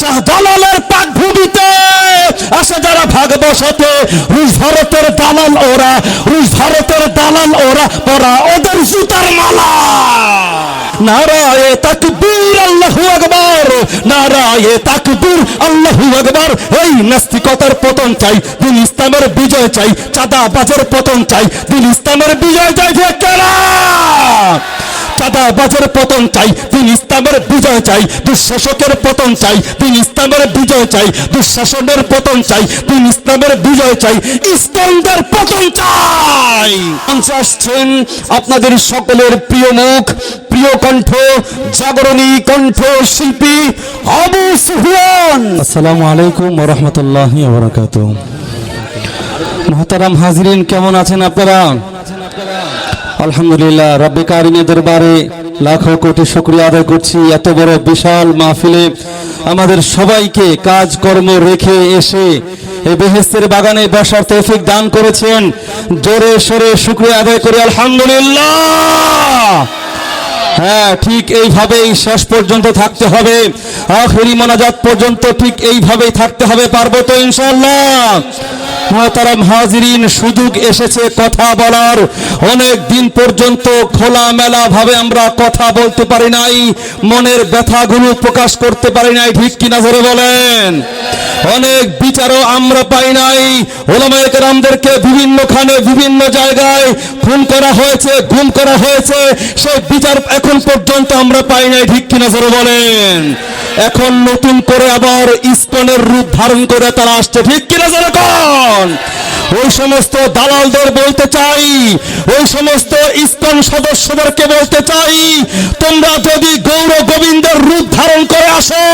শাহজালালের পাক ভূমিতে আসে যারা ভাগ বসাতে। রুশ ভারতের দালাল ওরা, রুশ ভারতের দালাল ওরা ওরা ওদের জুতার মালা। নারায়ে নারায়ে এই নাস্তিকতার পতন চাই দিন ইসলামের বিজয় চাই, চাঁদাবাজের পতন চাই দিন ইসলামের বিজয় চাই যে কেনা চাঁদাবাজের পতন চাই দিন ইসলামের বিজয় চাই দুঃশাসকের পতন চাই দিন ইসলামের বিজয় চাই দুঃশাসনের পতন চাই দিন ইসলামের বিজয় চাই ইসলামদের পতন চাই। আসছেন আপনাদের সকলের প্রিয় মুখ প্রিয় কণ্ঠ জাগরণী কণ্ঠ শিল্পী আবু সুফিয়ান। আসসালামু আলাইকুম ওয়া রাহমাতুল্লাহি ওয়া বারাকাতুহু। মহতারাম হাজরিন কেমন আছেন আপনারা? আলহামদুলিল্লাহ, রব্বে কারিমের দরবারে লাখো কোটি শুক্রিয়া আদায় করছি। এত বড় বিশাল মাহফিলে আমাদের সবাইকে কাজকর্ম রেখে এসে এই বেহেস্তের বাগানে বসার তৌফিক দান করেছেন। জোরে সরে শুক্রিয়া আদায় করি, আলহামদুলিল্লাহ। হ্যাঁ ঠিক এইভাবেই শেষ পর্যন্ত থাকতে হবে। আখেরি মোনাজাত পর্যন্ত ঠিক এইভাবেই থাকতে হবে পারব তো ইনশাল্লাহ মহতারাম হাজিরিন, সুযোগ এসেছে কথা বলার। অনেক দিন পর্যন্ত খোলা মেলা ভাবে আমরা কথা বলতে পারি নাই, মনের ব্যথাগুলো প্রকাশ করতে পারি নাই, ঠিক কিনা ধরে বলেন? অনেক বিচারও আমরা পাই নাই। ওলামায় কেরামদেরকে বিভিন্নখানে, বিভিন্ন জায়গায় খুন করা হয়েছে, গুম করা হয়েছে। সেই বিচার এখন পর্যন্ত আমরা পাই নাই, ঠিক কিনা ধরে বলেন? এখন নতুন করে আবার ইস্কনের রূপ ধারণ করে তারা আসছে, ঠিক কিনা যারা কন ওই সমস্ত দালালদের বলতে চাই, ওই সমস্ত ইস্কন সদস্যদেরকে বলতে চাই, তোমরা যদি গৌর গোবিন্দের রূপ ধারণ করে আসো,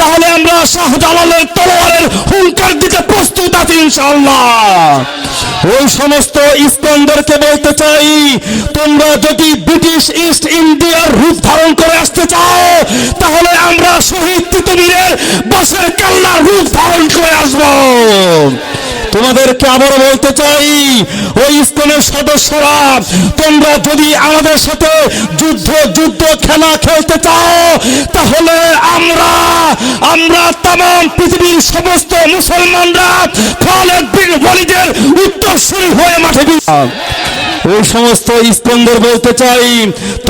তাহলে আমরা শাহজালালের তলোয়ারের হুঙ্কার দিতে প্রস্তুত আছি ইনশাআল্লাহ। ওই সমস্ত ইস্কনদেরকে বলতে চাই, তোমরা যদি ব্রিটিশ ইস্ট ইন্ডিয়ার রূপ ধারণ করে আসতে চাও, তাহলে আমরা শহীদ তিতুমিরের বাসের কাল্লার রূপ ধারণ করে আসব। তোমাদেরকে আবারও বলতে চাই, ওই ইস্কনের সদস্যরা, তোমরা যদি আমাদের সাথে যুদ্ধ যুদ্ধ খেলা খেলতে চাও, তাহলে আমরা আমরা তাম পৃথিবীর সমস্ত মুসলমানরা খালেদ বিন ওয়ালিদের উত্তরসূরি হয়ে মাঠে ওই সমস্ত স্পন্দর বলতে চাই,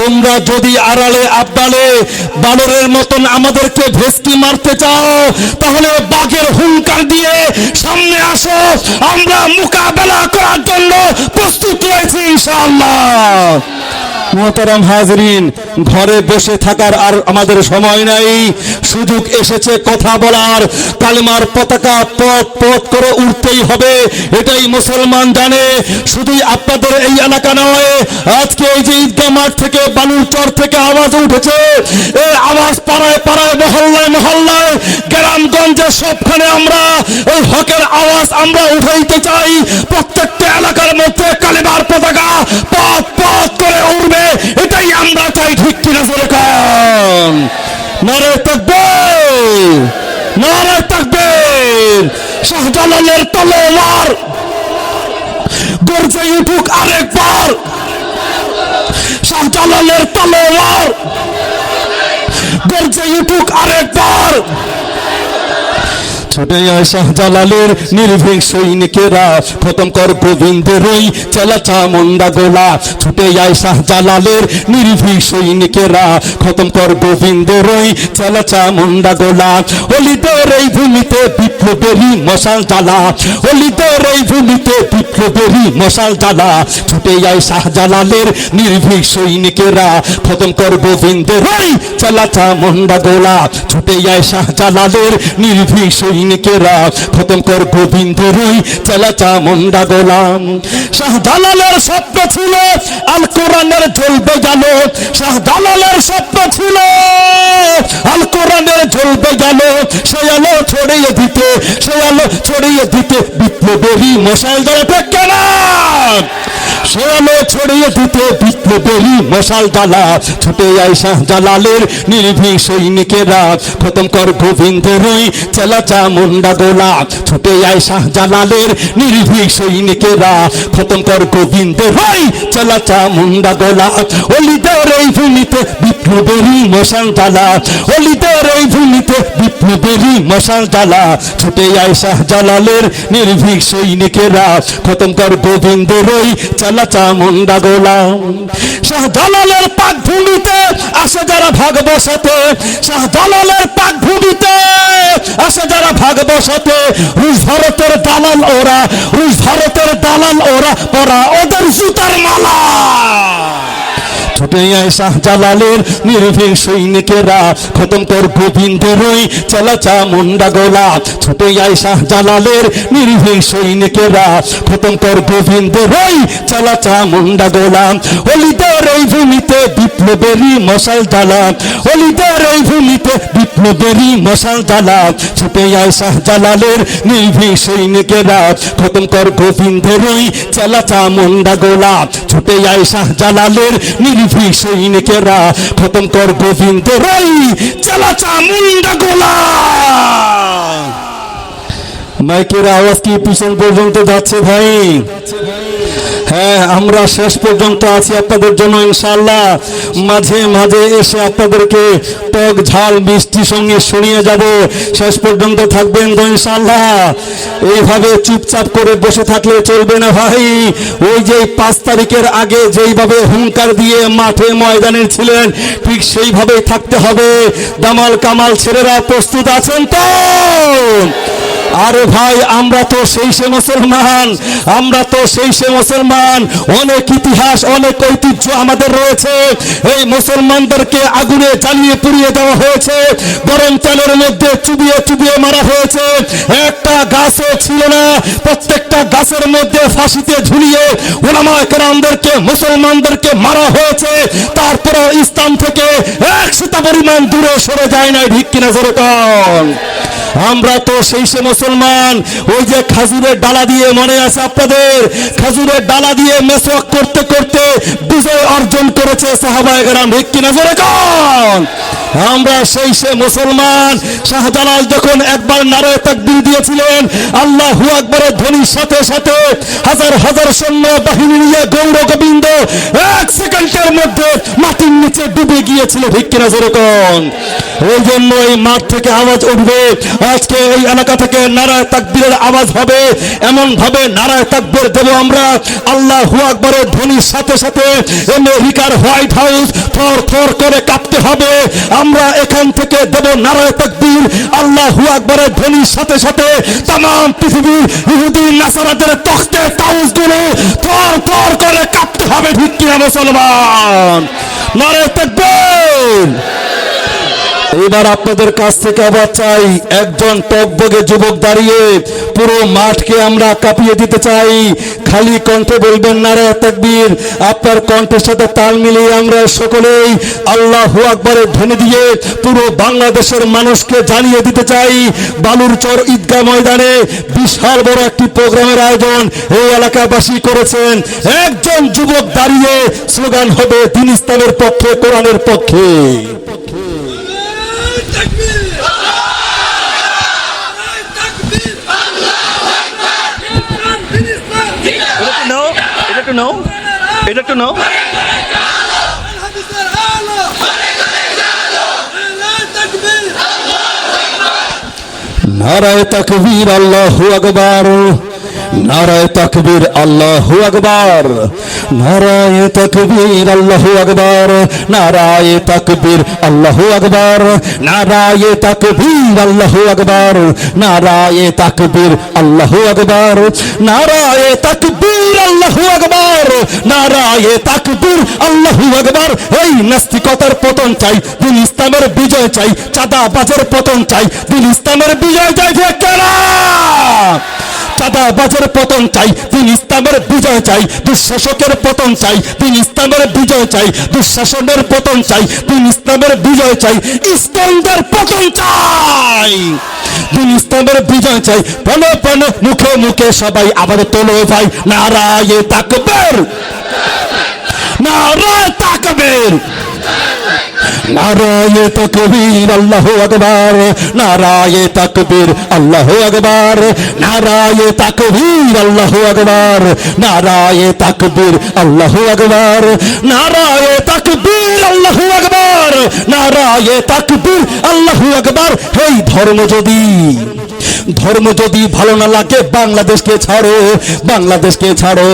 তোমরা যদি আড়ালে আবডালে বানরের মতন আমাদেরকে ভেস্কি মারতে চাও, তাহলে বাঘের হুঙ্কার দিয়ে সামনে আসো। আমরা মোকাবেলা করার জন্য প্রস্তুত রয়েছি, ইনশাআল্লাহ। মোহতারাম হাজরিন, ঘরে বসে থাকার আর আমাদের সময় নাই। সুযোগ এসেছে কথা বলার, কালেমার পতাকা পথ পথ করে উঠতেই হবে, এটাই মুসলমান জানে। শুধুই আপনাদের এই এলাকা নয়, আজকে এই যে ঈদগাহ মাঠ থেকে, বালুর চর থেকে আওয়াজ উঠেছে। এই আওয়াজ পাড়ায় পাড়ায়, মহল্লায় মহল্লায়, গ্রামগঞ্জে সবখানে আমরা এই হকের আওয়াজ আমরা উঠাইতে চাই। প্রত্যেকটা এলাকার মধ্যে কালেমার পতাকা পথ পথ করে উঠবে এটাই ঠিক কিনা। যেরকম নারে তাকবীর নারে তাকবীর। শাহজালালের তলোয়ার গর্জে উঠুক আরেকবার। শাহজালালের তলোয়ার গর্জে উঠুক আরেকবার। ছুটে আয় শাহজালালের নির্ভীক সৈনিকেরা খতম কর গোবিন্দের ওই চেলা চামুন্ডা গোলা। ছুটে আয় শাহজালালের নির্ভীক সৈনিকেরা খতম কর গোবিন্দের ওই চেলা চামুন্ডা গোলা। অলিদের এই ভূমিতে বিপ্লবেরই মশাল জ্বালা। অলিদের এই ভূমিতে বিপ্লবেরই মশাল জ্বালা। ছুটে আয় শাহজালালের নির্ভীক সৈনিকেরা খতম কর গোবিন্দের ওই চেলা চামুন্ডা গোলা। ছুটে আয় শাহজালালের নির্ভীক সৈনিকেরা খতম কর গোবিন্দের ওই চেলা চামুন্ডা গোলাম। শাহজালালের স্বপ্ন ছিল, আল কোরআনের জ্বলবে গেল শাহজালালের স্বপ্ন ছিল, আল কোরআনের জ্বলবে গেল সে আলো ছড়িয়ে দিতে, সে আলো ছড়িয়ে দিতে বিপ্লবেরই মশাল জ্বালাতে কেন? সে আলো ছড়িয়ে দিতে বিপ্লবেরই মশাল জ্বালা ছুটে আয় শাহজালালের নির্ভীক সৈনিকেরা। খতম কর গোবিন্দের ওই চেলাচা মুন্ডা গোলা। ছুটে আয় শাহজালালের নির্ভীক সৈনিকেরা। খতম কর গোবিন্দের ওই চেলাচা মুন্ডা গোলা। অলিদের এই ভূমিতে বিপ্লবেরই মশাল জ্বালা অলিদের এই ভূমিতে বিপ্লবেরই মশাল জ্বালা ছুটে আয় শাহজালালের নির্ভীক সৈনিকেরা। খতম কর গোবিন্দের ওই চালাচা মুন্ডা গোলা শাহজালালের পাক ভূমিতে আসে যারা ভাগ বসাতে শাহজালালের পাক ভূমিতে আসে যারা ভাগ বসাতে। রুশ ভারতের দালাল ওরা, রুশ ভারতের দালাল ওরা, পরা ওদের জুতার মালা। ছুটে আয় শাহজালালের নির্ভীক সৈনিকেরা, খতম কর গোবিন্দের ওই চালাচা মুন্ডা গোলা। ছুটে আয় শাহজালালের নির্ভীক সৈনিকেরা, খতম কর গোবিন্দের ওই চালাচা মুন্ডা গোলা। অলিদের এই ভূমিতে বিপ্লবেরই মশাল জ্বালা। অলিদের এই ভূমিতে বিপ্লবেরই মশাল জ্বালা। ছুটে আয় শাহজালালের নির্ভীক সৈনিকেরা, খতম কর গোবিন্দের ওই চালাচা মুন্ডা গোলা। ছুটে আয় শাহজালালের নির্ভীক সৈনিকেরা খতম কর গোবিন্দের ওই চালাচা মুন্ডা গোলা। মাইকের আওয়াজ কি পিছন পর্যন্ত যাচ্ছে ভাই? হ্যাঁ আমরা শেষ পর্যন্ত আছি আপনাদের জন্য ইনশাআল্লাহ। মাঝে মাঝে এসে আপনাদেরকে টক ঝাল মিষ্টি সঙ্গে শুনিয়ে যাব। শেষ পর্যন্ত থাকবেন তো ইনশাআল্লাহ। এইভাবে চুপচাপ করে বসে থাকলে চলবে না ভাই। ওই যে পাঁচ তারিখের আগে যেইভাবে হুঙ্কার দিয়ে মাঠে ময়দানে ছিলেন, ঠিক সেইভাবেই থাকতে হবে। দামাল কামাল ছেলেরা প্রস্তুত আছেন তো? আরে ভাই, আমরা তো সেই সে মুসলমান, আমরা তো সেই সে মুসলমান। অনেক ইতিহাস, অনেক ঐতিহ্য আমাদের রয়েছে। এই মুসলমানদেরকে আগুনে জ্বালিয়ে পুড়িয়ে দেওয়া হয়েছে, গরম তেলের মধ্যে চুবিয়ে চুবিয়ে মারা হয়েছে। একটা গাছও ছিল না, প্রত্যেকটা গাছের মধ্যে ফাঁসিতে ঝুলিয়ে ওলামা কেরামদেরকে, মুসলমানদেরকে মারা হয়েছে। তারপরে ইসলাম থেকে এক সুতা পরিমাণ দূরে সরে যায় না ঠিক কিনা যেরকম আমরা তো সেই সে মুসলমান, ওই যে খাজুরের ডালা দিয়ে মনে আছে আপনাদের, খাজুরের ডালা দিয়ে মেসওয়াক করতে করতে বিজয় অর্জন করেছে সাহাবায়ে কেরাম। ভিক্কি নজরে যেরকম আমরা সেই সে মুসলমান। শাহজালাল যখন একবার নারায় তাকবীর দিয়েছিলেন, আল্লাহু আকবরের ধ্বনির সাথে সাথে হাজার হাজার সৈন্য বাহিনী নিয়ে গৌর গোবিন্দ এক সেকেন্ডের মধ্যে মাটির নিচে ডুবে গিয়েছিল, ঠিক যেরকম ওই জন্য এই মাঠ থেকে আওয়াজ উঠবে। আজকে এই এলাকা থেকে নারায় তাকবীরের আওয়াজ হবে। এমন ভাবে নারায় তাকবীর দেব আমরা। আল্লাহু আকবরের ধ্বনির সাথে সাথে আমেরিকার হোয়াইট হাউস থর থর করে কাঁপতে হবে। আমরা এখান থেকে দেব নারায় তকবীর। আল্লাহু আকবরের ধ্বনির সাথে সাথে তাম পৃথিবীর ইহুদি নাসারাদের তখতে তাউসগুলো থর থর করে কাঁপতে হবে। ঠিক মুসলমান? নারায় তাকবীর! এবার আপনাদের কাছ থেকে আবার চাই, একজন টকবগে যুবক দাঁড়িয়ে পুরো মাঠকে আমরা কাঁপিয়ে দিতে চাই। খালি কণ্ঠে বলবেন নারে তাকবীর। আপনার কণ্ঠের সাথে তাল মিলিয়ে আমরা সকলেই আল্লাহু আকবরের ধ্বনি দিয়ে পুরো বাংলাদেশের মানুষকে জানিয়ে দিতে চাই। বালুরচর ঈদগাহ ময়দানে বিশাল বড় একটি প্রোগ্রামের আয়োজন এই এলাকাবাসী করেছেন। একজন যুবক দাঁড়িয়ে স্লোগান হবে, দিন ইসলামের পক্ষে, কোরআনের পক্ষে। একটু নাও। এটা একটু নাও। নারায় তাকবীর আল্লাহু আকবার, নারায় তাকবীর আল্লাহু আকবার, নারায় তাকবীর আল্লাহু আকবার, নারায় তাকবীর আল্লাহু আকবার, নারায় তাকবীর আল্লাহু আকবার, নারায় তাকবীর আল্লাহু আকবার, নারায় তাকবীর আল্লাহু আকবার। নারায় তাকবীর, আল্লাহু আকবার। এই নাস্তিকতার পতন চাই দিন ইসলামের বিজয় চাই চাঁদা বাজের পতন চাই দিন ইসলামের বিজয় চাই কেনা চাঁদা বাজের পতন চাই দিন ইসলামের বিজয় চাই, দুঃশাসকের পতন চাই দিন ইসলামের বিজয় চাই, দুঃশাসনের পতন চাই দিন ইসলামের বিজয় চাই ইসলামদের পতন চাই। চাই। স্তম্ভের বিজয় চাই। পনে পনে মুখে মুখে সবাই আবার তোলো ভাই। নারায় তাকবের। নারায় তাকবের। নারায়ে তাকবীর, আল্লাহু আকবার। নারায়ে তাকবীর, আল্লাহু আকবার। নারায়ে তাকবীর, আল্লাহু আকবার। নারায়ে তাকবীর, আল্লাহু আকবার। নারায়ে তাকবীর, আল্লাহু আকবার। নারায়ে তাকবীর, আল্লাহু আকবার। এই ধর্ম যদি ধর্ম যদি ভালো না লাগে, বাংলাদেশকে ছাড়ো বাংলাদেশকে ছাড়ো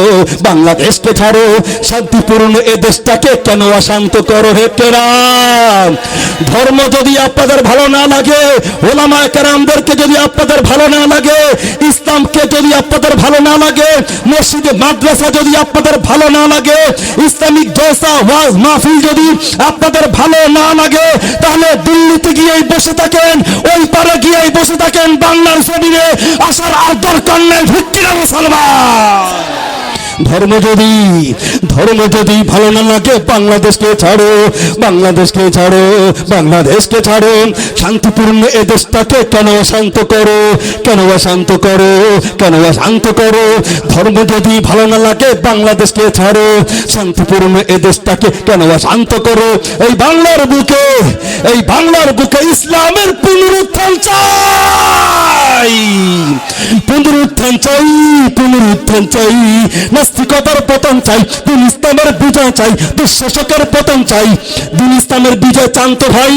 বাংলাদেশকে ছাড়ো। শান্তিপূর্ণ এ দেশটাকে কেন অশান্ত করো হে কেরাম? ধর্ম যদি আপনাদের ভালো না লাগে, ওলামা কেরামদেরকে যদি আপনাদের ভালো না লাগে, ইসলামকে যদি আপনাদের ভালো না লাগে, মসজিদে মাদ্রাসা যদি আপনাদের ভালো না লাগে, ইসলামিক জলসা ওয়াজ মাহফিল যদি আপনাদের ভালো না লাগে তাহলে দিল্লিতে গিয়েই বসে থাকেন, ওই পারে গিয়েই বসে থাকেন বাংলার জমিনে আসার আর দরকার নেই ভিত্তি না মুসলমান ধর্ম যদি ধর্ম যদি ভালো না লাগে, বাংলাদেশকে ছাড়ো বাংলাদেশকে ছাড়ো বাংলাদেশকে ছাড়ো। শান্তিপূর্ণ এ দেশটাকে কেন অশান্ত করো, কেন অশান্ত করো, কেন অশান্ত করো? ধর্ম যদি ভালো না লাগে, বাংলাদেশকে ছাড়ো। শান্তিপূর্ণ এ দেশটাকে কেন অশান্ত করো? এই বাংলার বুকে, এই বাংলার বুকে ইসলামের পুনরুত্থান চাই। পুনরুত্থান চাই পুনরুত্থান চাই। নাস্তিকতার পতন চাই দিন ইসলামের বিজয় চাই, দুঃশাসকের পতন চাই। দিন ইসলামের বিজয় চান তো ভাই।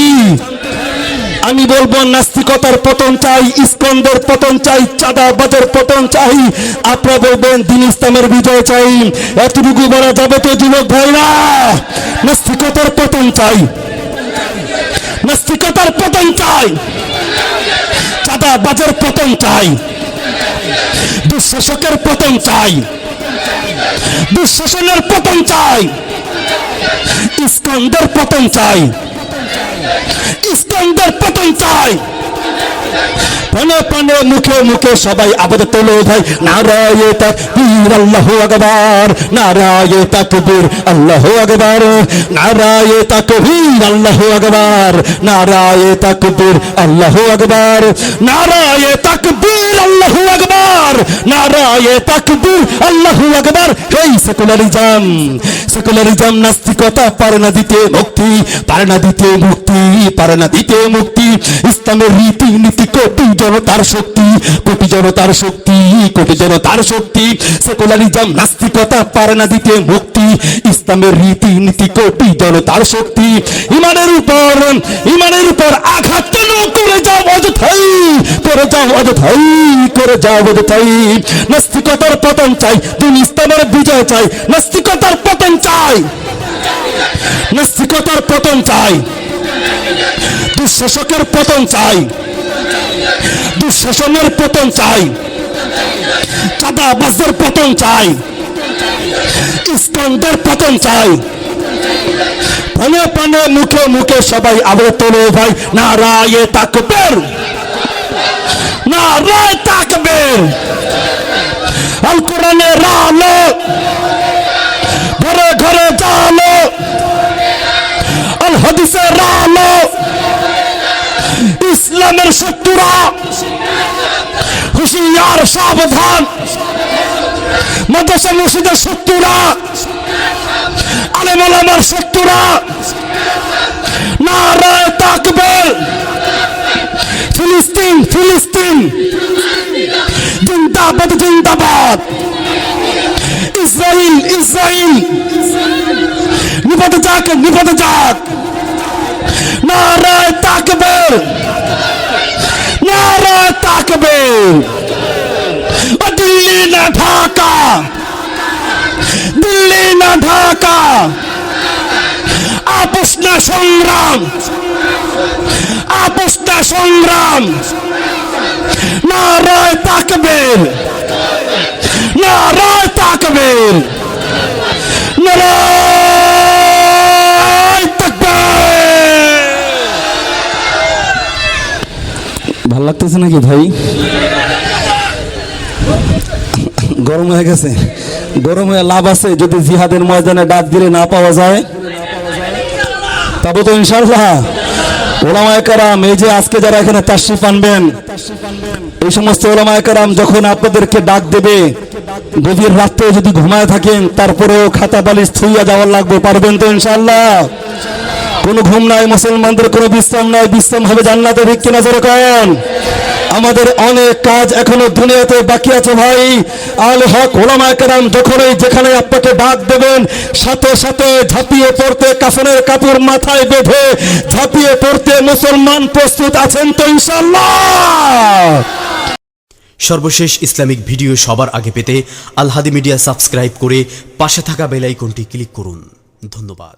আমি বলব, নাস্তিকতার পতন চাই, ইস্কন্দের পতন চাই, চাঁদাবাজের পতন চাই। আপনারা বলবেন দিন ইসলামের বিজয় চাই। এতটুকু বলা যাবে তো যুবক ভাইরা? নাস্তিকতার পতন চাই। নাস্তিকতার পতন চাই। চাঁদাবাজের পতন চাই। দুঃশাসকের পতন চাই। দুঃশাসনের পতন চাই। ইস্কন্দের পতন চাই। ইস্কন্দের পতন চাই। মুখে মুখে সবাই নারায়ে সেকুলারিজম নাস্তিকতা পারে না দিতে মুক্তি পারে না দিতে মুক্তি পারে না দিতে মুক্তি। ইসলামের নীতি কোটি জনতার শক্তি কোটি জনতার শক্তি কোটি জনতার শক্তি। সেকুলারিজম, নাস্তিকতা পারে না দিতে মুক্তি। ইসলামের রীতি নীতি কোটি জনতার শক্তি। ইমানের উপর ইমানের উপর আঘাত কেন? করে যাও অযথাই, করে যাও অযথাই, করে যাও অযথাই। নাস্তিকতার পতন চাই, তুমি ইসলামের বিজয় চাই। নাস্তিকতার পতন চাই। নাস্তিকতার পতন চাই। দুঃশাসকের পতন চাই। দুঃশাসনের পতন চাই। চাঁদাবাজের পতন চাই। ইস্কন্দের পতন চাই। পানে পানে, মুখে মুখে সবাই আবার তোলো ভাই। না নারায়ে তাকবের। নারায় তাকবের। আল কোরআনের আলো ঘরে ঘরে জালো। আল হাদিসের আলো ইসলামের শত্রুরা। হুশিয়ার, সাবধান। মাদ্রাসা মসজিদের শত্রুরা। আলেম আলামার শত্রুরা। নারায় তাকবের। ফিলিস্তিন ফিলিস্তিন। জিন্দাবাদ জিন্দাবাদ। ইসরাইল ইসরাইল। যাক নিপদ যাক। নারায় তাকবের। নারায় তাকবের। দিল্লি না ঢাকা। দিল্লি না ঢাকা। আপোষ না সংগ্রাম। আপোষ না সংগ্রাম। নারায় তাকবের। নারায় তাকবের। নারায় ভালো লাগতেছে নাকি ভাই? গরম হয়ে গেছে। গরম হয়ে লাভ আছে, যদি জিহাদের ময়দানে ডাক দিলে না পাওয়া যায়। তবে তো ইনশাল্লাহ ওলামায় কারাম, এই যে আজকে যারা এখানে তাশরিফ আনবেন, এই সমস্ত ওলামায় কারাম যখন আপনাদেরকে ডাক দেবে, গভীর রাত্রে যদি ঘুমায় থাকেন, তারপরেও খাতা বালিশ থুইয়া যাওয়ার লাগবে, পারবেন তো ইনশাল্লাহ কোনো ঘুম নাই, মুসলমানদের কোনো বিশ্রাম নাই, বিশ্রাম হবে জান্নাতে ঠিক কিনা জোরে কন আমাদের অনেক কাজ এখনও দুনিয়াতে বাকি আছে ভাই। আল হক ওলামা কেরাম যখনই যেখানে আপনাকে ডাক দেবেন, সাথে সাথে ঝাঁপিয়ে পড়তে কাফনের কাপড় মাথায় বেঁধে ঝাঁপিয়ে পড়তে মুসলমান প্রস্তুত আছেন তো ইনশাল্লাহ সর্বশেষ ইসলামিক ভিডিও সবার আগে পেতে আলহাদি মিডিয়া সাবস্ক্রাইব করে পাশে থাকা বেল আইকনটি ক্লিক করুন। ধন্যবাদ।